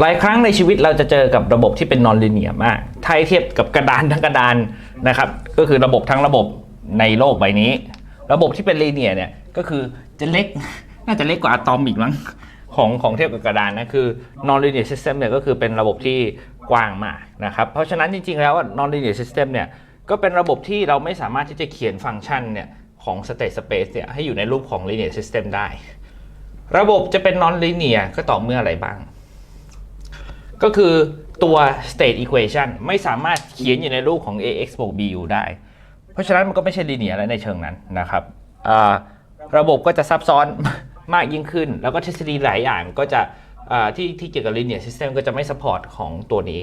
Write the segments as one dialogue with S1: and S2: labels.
S1: หลายครั้งในชีวิตเราจะเจอกับระบบที่เป็นนอนลิเนียมากถ้าเทียบกับกระดานทั้งกระดานนะครับ ก็คือระบบทั้งระบบในโลกใบนี้ ระบบที่เป็นลีเนียเนี่ยก็คือจะเล็กน่าจะเล็กกว่าอะตอมอีกมั้งของของเทียบกับกระดานนะคือ non linear system เนี่ยก็คือเป็นระบบที่กว้างมากนะครับ เพราะฉะนั้นจริง ๆ แล้ว non linear system เนี่ยก็เป็นระบบที่เราไม่สามารถที่จะเขียนฟังก์ชันเนี่ยของ state space เนี่ยให้อยู่ในรูปของ linear system ได้ ระบบจะเป็น non linear ก็ต่อเมื่ออะไรบ้าง ก็คือตัว state equation ไม่สามารถเขียนอยู่ในรูปของ ax บวก bu ได้ เพราะฉะนั้นมันก็ไม่ใช่ linear แล้วในเชิงนั้นนะครับระบบก็จะซับซ้อนมากยิ่งขึ้น แล้วก็ทฤษฎีหลายอย่างก็จะที่ที่เกี่ยวกับ linear system ก็จะไม่ support ของตัวนี้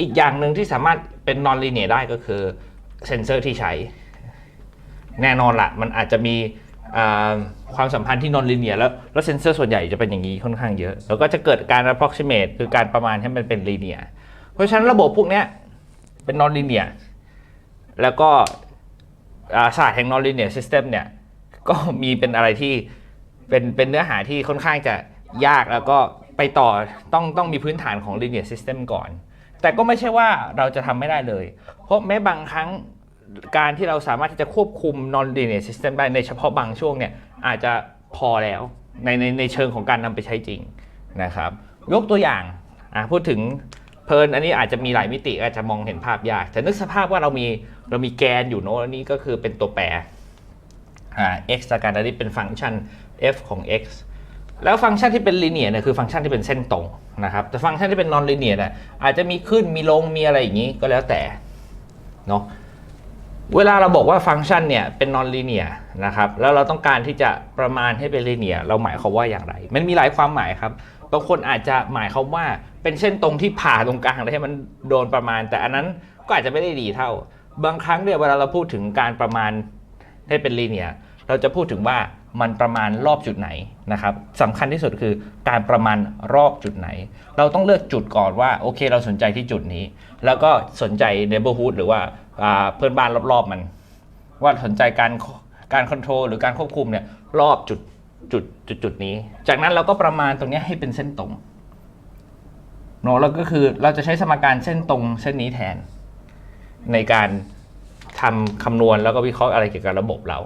S1: อีกอย่างหนึ่งที่สามารถเป็น non linear ได้ก็คือเซนเซอร์ที่ใช้ แน่นอนละมันอาจจะมี ความสัมพันธ์ที่ non linear แล้วแล้วเซนเซอร์ส่วนใหญ่จะเป็นอย่างนี้ค่อนข้างเยอะ แล้วก็จะเกิดการ approximate คือการประมาณให้มันเป็น linear เพราะฉะนั้นระบบพวกนี้เป็น non linear แล้วก็ศาสตร์แห่ง non linear system เนี่ยก็มีเป็นอะไรที่เป็นเป็นเนื้อหาที่ค่อนข้างจะยากแล้วก็ไปต่อต้องต้องมีพื้นฐานของ linear system ก่อน แต่ก็ไม่ใช่ว่าเราจะทำไม่ได้เลย เพราะแม้บางครั้ง การที่เราสามารถที่จะควบคุม non linear system ได้ในเฉพาะบางช่วงเนี่ยอาจจะพอแล้วในในในเชิงของการนำไปใช้จริงนะครับ ยกตัวอย่างพูดถึงเพลินอันนี้อาจจะมีหลายมิติอาจจะมองเห็นภาพยาก แต่นึกสภาพว่าเรามีเรามีแกนอยู่เนอะอันนี้ก็คือเป็นตัวแปรอ่า x จากการอันนี้เป็นฟังก์ชัน f ของ x แล้วฟังก์ชันที่เป็น linear เนี่ยคือฟังก์ชันที่เป็นเส้นตรงนะครับแต่ฟังก์ชันที่เป็น non linear เนี่ยอาจจะมีขึ้นมีลงมีอะไรอย่างนี้ก็แล้วแต่เนาะ เวลาเราบอกว่าฟังก์ชันเนี่ยเป็น non linear นะครับแล้วเราต้องการที่จะประมาณให้เป็น linear เราหมายความว่าอย่างไร มันมีหลายความหมายครับบางคนอาจจะหมายความว่าเป็นเส้นตรงที่ผ่าตรงกลางแล้วให้มันโดนประมาณ แต่อันนั้นก็อาจจะไม่ได้ดีเท่า บางครั้งเนี่ยเวลาเราพูดถึงการประมาณให้เป็นลีเนียเราจะพูดถึงว่า มันประมาณรอบจุดไหนนะครับสำคัญที่สุดคือการประมาณรอบจุดไหน เราต้องเลือกจุดก่อนว่าโอเคเราสนใจที่จุดนี้ แล้วก็สนใจ neighborhood หรือว่าาเพื่อนบ้านรอบๆมัน ว่าสนใจการการคอนโทรลหรือการควบคุมเนี่ยรอบจุดจุดจุดจุดนี้ จากนั้นเราก็ประมาณตรงนี้ให้เป็นเส้นตรงเนอะแล้วก็คือเราจะใช้สมการเส้นตรงเส้นนี้แทน ในการทำคำนวณแล้วก็วิเคราะห์อะไรเกี่ยวกับระบบเรา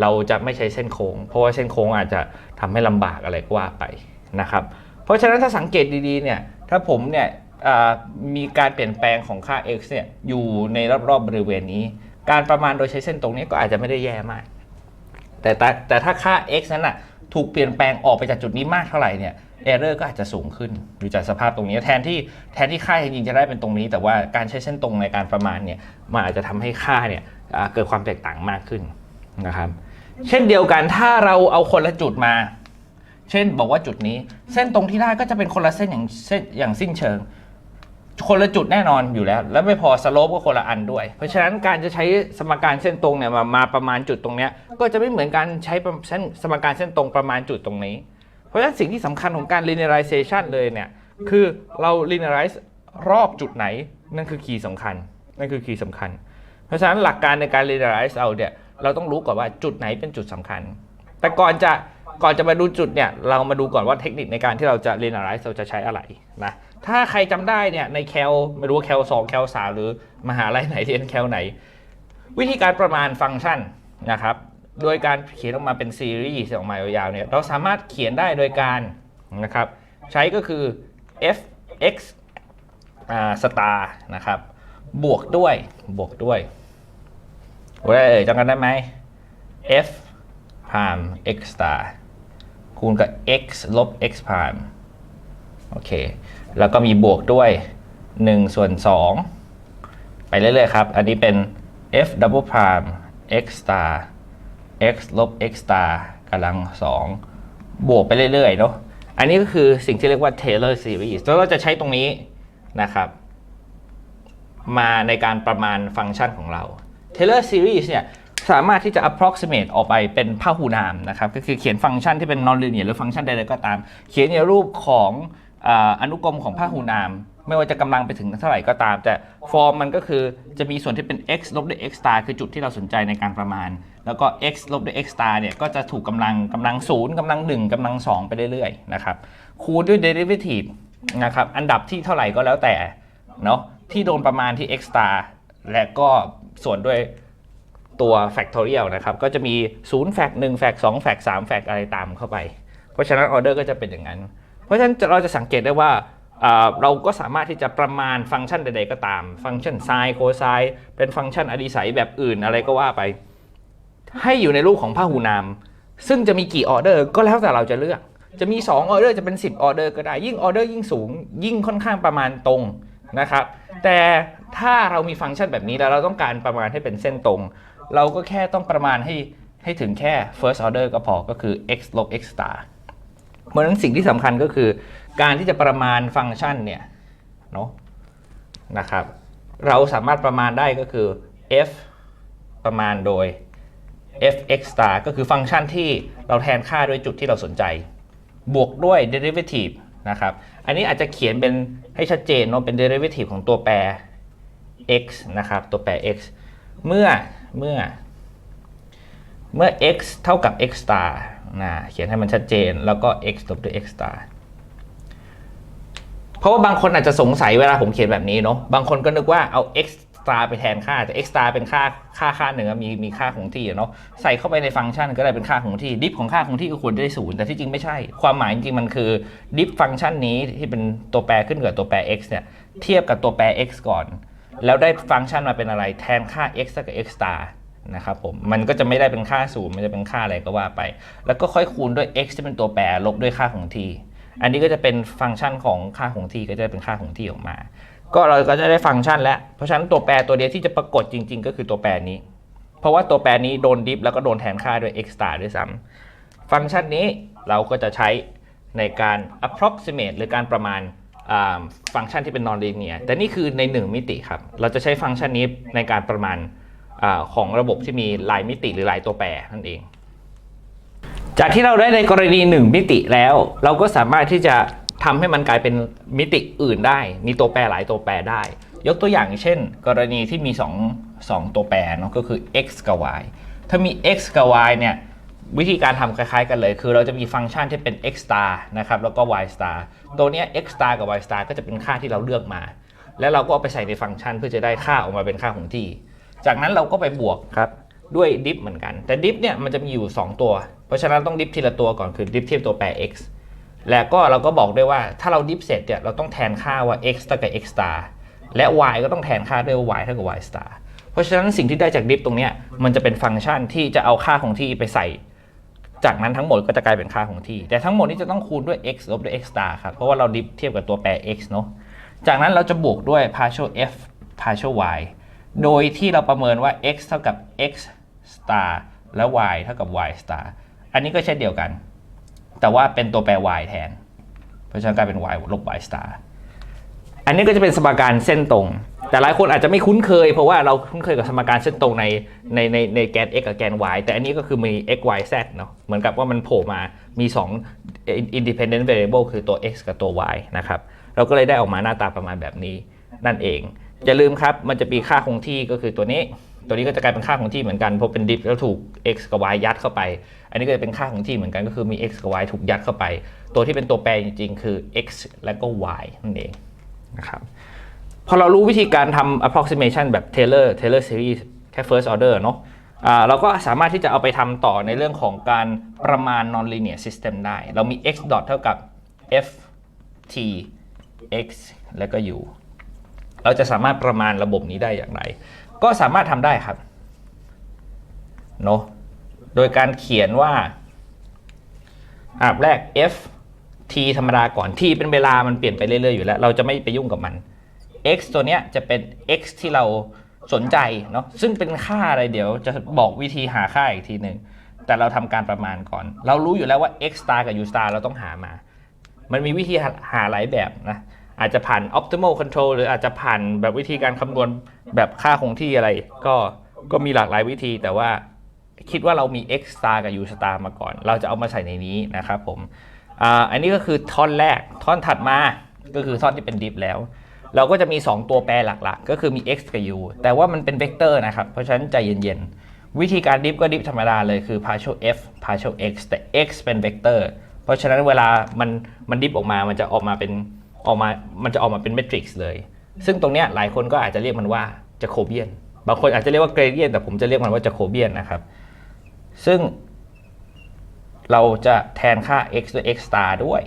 S1: เราจะไม่ใช้เส้นโค้ง เพราะว่าเส้นโค้งอาจจะทำให้ลำบากอะไรก็ว่าไปนะครับเพราะฉะนั้นถ้าสังเกตดีๆเนี่ยถ้าผมเนี่ยมีการเปลี่ยนแปลงของค่า x เนี่ยอยู่ในรอบๆบริเวณนี้ การประมาณโดยใช้เส้นตรงนี้ก็อาจจะไม่ได้แย่มากแต่แต่แต่ถ้าค่า x นั้นอะถูกเปลี่ยนแปลงออกไปจากจุดนี้มากเท่าไหร่เนี่ยเอเรอร์ก็อาจจะสูงขึ้นดูจากสภาพตรงนี้แทนที่แทนที่ค่าจริงๆจะได้เป็นตรงนี้ แต่ว่าการใช้เส้นตรงในการประมาณเนี่ยมันอาจจะทำให้ค่าเนี่ยเกิดความแตกต่างมากขึ้น นะครับ เช่นเดียวกันถ้าเราเอาคนละจุดมา เช่นบอกว่าจุดนี้ เส้นตรงที่ได้ก็จะเป็นคนละเส้นอย่างเส้นอย่างสิ้นเชิง คนละจุดแน่นอนอยู่แล้ว แล้วไม่พอสโลปก็คนละอันด้วย เพราะฉะนั้นการจะใช้สมการเส้นตรงเนี่ยมามาประมาณจุดตรงเนี้ยก็จะไม่เหมือนการใช้เส้นสมการเส้นตรงประมาณจุดตรงนี้ เพราะฉะนั้นสิ่งที่สำคัญของการ linearization เลยเนี่ยคือเรา linearize รอบจุดไหนนั่นคือคีย์สำคัญ นั่นคือคีย์สำคัญ เพราะฉะนั้นหลักการในการ linearize เอาเนี่ย เราต้องรู้ก่อนว่าจุดไหนเป็นจุดสำคัญ แต่ก่อนจะก่อนจะมาดูจุดเนี่ยเรามาดูก่อนว่าเทคนิคในการที่เราจะ linearize เราจะใช้อะไรนะถ้าใครจำได้เนี่ยในแคลไม่รู้ว่าแคล2แคล3หรือมหาลัยไหนเรียนแคลไหน วิธีการประมาณฟังก์ชันนะครับโดยการเขียนออกมาเป็นซีรีส์ออกมายาวๆเนี่ยเราสามารถเขียนได้โดยการนะครับใช้ก็คือ f x อ่า star นะครับบวกด้วยบวกด้วย เอ่ยจำกันได้ไหม f prime x star คูณกับ x ลบ x prime โอเค แล้วก็มีบวกด้วย 1 ส่วน 2 ไปเรื่อยๆครับ อันนี้เป็น f double prime x star x ลบ x star กำลัง 2 บวกไปเรื่อยๆเนาะ อันนี้ก็คือสิ่งที่เรียกว่า Taylor series แล้วเราจะใช้ตรงนี้นะครับ มาในการประมาณฟังก์ชันของเรา Taylor series เนี่ยสามารถที่จะ approximate ออกไปเป็นพหุนามนะครับ ก็คือเขียนฟังก์ชันที่เป็น non-linear หรือฟังก์ชันใดๆก็ตาม เขียนในรูปของออนุกรมของพหุนาม ไม่ว่าจะกำลังไปถึงเท่าไหร่ก็ตาม แต่ฟอร์มมันก็คือจะมีส่วนที่เป็น x ลบด้วย x star คือจุดที่เราสนใจในการประมาณ แล้วก็ x ลบด้วย x star เนี่ยก็จะถูกกำลังกำลังศูนย์กำลังหนึ่งกำลังสองไปเรื่อยๆนะครับคูณด้วย derivative นะครับอันดับที่เท่าไหร่ก็แล้วแต่เนาะที่โดนประมาณที่ x star และก็ ส่วนด้วยตัว factorial นะครับ ก็จะมี 0 แฟก1แฟก2แฟก3แฟกอะไรตามเข้าไป เพราะฉะนั้นออเดอร์ก็จะเป็นอย่างนั้น เพราะฉะนั้นเราจะสังเกตได้ว่าเราก็สามารถที่จะประมาณฟังก์ชันใด ๆ ก็ตาม ฟังก์ชันไซน์โคไซน์เป็นฟังก์ชันอดีสัยแบบอื่นอะไรก็ว่าไป ให้อยู่ในรูปของพหูนาม ซึ่งจะมีกี่ออเดอร์ก็แล้วแต่เราจะเลือก จะมี2ออเดอร์จะเป็น 10ออเดอร์ก็ได้ ยิ่งออเดอร์ยิ่งสูง ยิ่งค่อนข้างประมาณตรง นะครับ แต่ถ้าเรามีฟังก์ชันแบบนี้แล้วเราต้องการประมาณให้เป็นเส้นตรง เราก็แค่ต้องประมาณให้ให้ถึงแค่ first order ก็พอก็คือ x ลบ x star เพราะฉะนั้นสิ่งที่สำคัญก็คือ การที่จะประมาณฟังก์ชันเนี่ยเนาะนะครับ เราสามารถประมาณได้ก็คือ f ประมาณโดย f(x star ก็คือฟังก์ชันที่เราแทนค่าด้วยจุดที่เราสนใจ บวกด้วย derivative นะครับ อันนี้อาจจะเขียนเป็นให้ชัดเจนเนาะเป็น derivative ของตัวแปร x นะครับ ตัวแปร x เมื่อเมื่อ เมื่อ x เท่ากับ x star นะเขียนให้มันชัดเจน แล้วก็ x ลบด้วย x star เพราะว่าบางคนอาจจะสงสัยเวลาผมเขียนแบบนี้เนาะบางคนก็นึกว่าเอา x star ไปแทนค่าแต่ x star เป็นค่าค่าค่าหนึ่งมีมีค่าคงที่เนาะใส่เข้าไปในฟังก์ชันก็ได้เป็นค่าคงที่ดิฟของค่าคงที่ก็ควรได้ศูนย์แต่ที่จริงไม่ใช่ ความหมายจริงมันคือดิฟฟังก์ชันนี้ที่เป็นตัวแปรขึ้นกับตัวแปร x เนี่ยเทียบกับตัวแปร x ก่อน แล้วได้ฟังก์ชันมาเป็นอะไรแทนค่า x กับ x star นะครับผมมันก็จะไม่ได้เป็นค่าศูนย์มันจะเป็นค่าอะไรก็ว่าไป แล้วก็ค่อยคูณด้วย x ที่เป็นตัวแปรลบด้วยค่าคงที่อันนี้ก็จะเป็นฟังก์ชันของค่าคงที่ก็จะเป็นค่าคงที่ออกมา ก็เราก็จะได้ฟังก์ชันแล้ว เพราะฉะนั้นตัวแปรตัวเดียวที่จะปรากฏจริง ๆ ก็คือตัวแปรนี้ เพราะว่าตัวแปรนี้โดนดิฟแล้วก็โดนแทนค่าด้วย x star ด้วยซ้ำฟังก์ชันนี้เราก็จะใช้ในการ approximate หรือการประมาณฟังก์ชันที่เป็น non-linear แต่นี่คือใน 1 มิติครับ เราจะใช้ฟังก์ชันนี้ในการประมาณอาของระบบที่มีหลายมิติหรือหลายตัวแปรนั่นเอง จากที่เราได้ในกรณี 1 มิติแล้ว เราก็สามารถที่จะ ทำให้มันกลายเป็นมิติอื่นได้ มีตัวแปรหลายตัวแปรได้ ยกตัวอย่างเช่น กรณีที่มี 2 2 ตัวแปรเนาะก็คือ x กับ y ถ้ามี x กับ y เนี่ยวิธีการทำคล้ายๆกันเลย คือเราจะมีฟังก์ชันที่เป็น x star นะครับแล้วก็ y star ตัวเนี้ย x star กับ y star ก็จะเป็นค่าที่เราเลือกมา แล้วเราก็เอาไปใส่ในฟังก์ชันเพื่อจะได้ค่าออกมาเป็นค่าของที่ จากนั้นเราก็ไปบวกครับด้วยดิฟเหมือนกัน แต่ดิฟเนี่ยมันจะมีอยู่ 2 ตัว เพราะฉะนั้นต้องดิฟทีละตัวก่อนคือดิฟเทียบตัวแปร x และก็เราก็บอกด้วยว่าถ้าเราดิฟเสร็จเนี่ยเราต้องแทนค่าว่า x เท่ากับ x star และ y ก็ต้องแทนค่าด้วยว่า y เท่ากับ y star เพราะฉะนั้นสิ่งที่ได้จากดิฟตรงเนี้ยมันจะเป็นฟังก์ชันที่จะเอาค่าของที่ไปใส่ จากนั้นทั้งหมดก็จะกลายเป็นค่าของที่ แต่ทั้งหมดนี้จะต้องคูณด้วย x ลบด้วย x star ครับเพราะว่าเราดิฟเทียบกับตัวแปร x เนาะจากนั้นเราจะบวกด้วย partial f partial y โดยที่เราประเมินว่า x เท่ากับ x star และ y เท่ากับ y star อันนี้ก็เช่นเดียวกัน แต่ว่าเป็นตัวแปร y แทน เพราะฉะนั้นกลายเป็น y ลบ y star อันนี้ก็จะเป็นสมการเส้นตรง แต่หลายคนอาจจะไม่คุ้นเคย เพราะว่าเราคุ้นเคยกับสมการเส้นตรงในในในในแกน x กับแกน y แต่อันนี้ก็คือมี x y z เนาะเหมือนกับว่ามันโผล่มามี 2 independent variable คือตัว x กับตัว y นะครับเราก็เลยได้ออกมาหน้าตาประมาณแบบนี้นั่นเอง อย่าลืมครับมันจะมีค่าคงที่ก็คือตัวนี้ ตัวนี้ก็จะกลายเป็นค่าคงที่เหมือนกันเพราะเป็นดิฟแล้วถูก x กับ y ยัดเข้าไป อันนี้ก็จะเป็นค่าคงที่เหมือนกันก็คือมี x กับ y ถูกยัดเข้าไป ตัวที่เป็นตัวแปรจริงๆ คือ x และก็ y นั่นเองนะครับพอเรารู้วิธีการทำ approximation แบบ Taylor Taylor series แค่ first order เนอะอ่าเราก็สามารถที่จะเอาไปทำต่อในเรื่องของการประมาณ nonlinear system ได้ เรามี x dot เท่ากับ f t x แล้วก็ u เราจะสามารถประมาณระบบนี้ได้อย่างไร ก็สามารถทำได้ครับเนอะ โดยการเขียนว่าอันดับแรก f t ธรรมดาก่อน t เป็นเวลามันเปลี่ยนไปเรื่อย ๆ อยู่แล้ว เราจะไม่ไปยุ่งกับมัน x ตัวเนี้ยจะเป็น x ที่เราสนใจเนาะซึ่งเป็นค่าอะไรเดี๋ยวจะบอกวิธีหาค่าอีกทีหนึ่งแต่เราทำการประมาณก่อน เรารู้อยู่แล้วว่า x star กับ u star เราต้องหามา มันมีวิธีหาหาหลายแบบนะ อาจจะผ่าน optimal control หรืออาจจะผ่านแบบวิธีการคำนวณแบบค่าคงที่อะไร ก็ก็มีหลากหลายวิธีแต่ว่า คิดว่าเรามี x star กับ u star มาก่อน เราจะเอามาใส่ในนี้นะครับผมอ่าอันนี้ก็คือท่อนแรกท่อนถัดมาก็คือท่อนที่เป็น diff แล้ว เราก็จะมี 2 ตัวแปรหลักๆ ก็คือมี x กับ u แต่ว่ามันเป็นเวกเตอร์นะครับ เพราะฉะนั้นใจเย็นๆ วิธีการดิฟก็ดิฟธรรมดาเลยคือ partial f partial x แต่ x เป็นเวกเตอร์เพราะฉะนั้นเวลามันมันดิฟออกมามันจะออกมาเป็นออกมามันจะออกมาเป็นเมทริกซ์เลย ซึ่งตรงเนี้ยหลายคนก็อาจจะเรียกมันว่าจ a โคเบียนบางคนอาจจะเรียกว่าเกรเดียนแต่ผมจะเรียกมันว่าจ a โคเบียนนะครับ ซึ่งเราจะแทนค่า x ด้วย x star ด้วย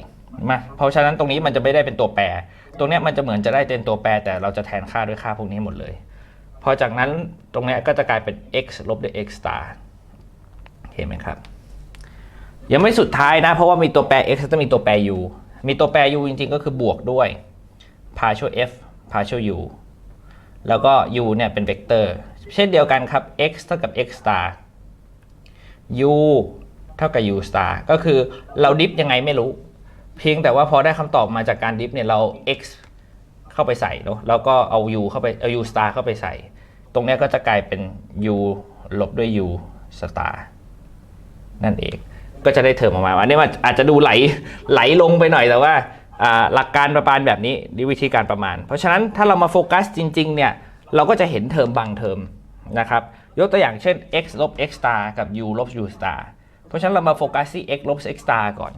S1: มาเพราะฉะนั้นตรงนี้มันจะไม่ได้เป็นตัวแปร ตรงนี้มันจะเหมือนจะได้เป็นตัวแปร แต่เราจะแทนค่าด้วยค่าพวกนี้หมดเลย พอจากนั้นตรงนี้ก็จะกลายเป็น x ลบด้วย x star เห็นไหมครับ ยังไม่สุดท้ายนะ เพราะว่ามีตัวแปร x จะมีตัวแปร u มีตัวแปร u จริงๆ ก็คือบวกด้วย partial f partial u แล้วก็ u เนี่ยเป็นเวกเตอร์ เช่นเดียวกันครับ x เท่ากับ x star u เท่ากับ u star ก็คือเราดิฟยังไงไม่รู้ เพียงแต่ว่าพอได้คำตอบมาจากการดิฟเนี่ยเรา x เข้าไปใส่เนาะแล้วก็เอา u เข้าไปเอา u star เข้าไปใส่ ตรงนี้ก็จะกลายเป็น u ลบด้วย u star นั่นเอง ก็จะได้เทอมออกมาอันนี้มันอาจจะดูไหลไหลลงไปหน่อยแต่ว่าหลักการประมาณแบบนี้นี่วิธีการประมาณ เพราะฉะนั้นถ้าเรามาโฟกัสจริงๆเนี่ยเราก็จะเห็นเทอมบางเทอมนะครับ ยกตัวอย่างเช่น x ลบ x star กับ u ลบ u star เพราะฉะนั้นเรามาโฟกัสที่ x ลบ x star ก่อน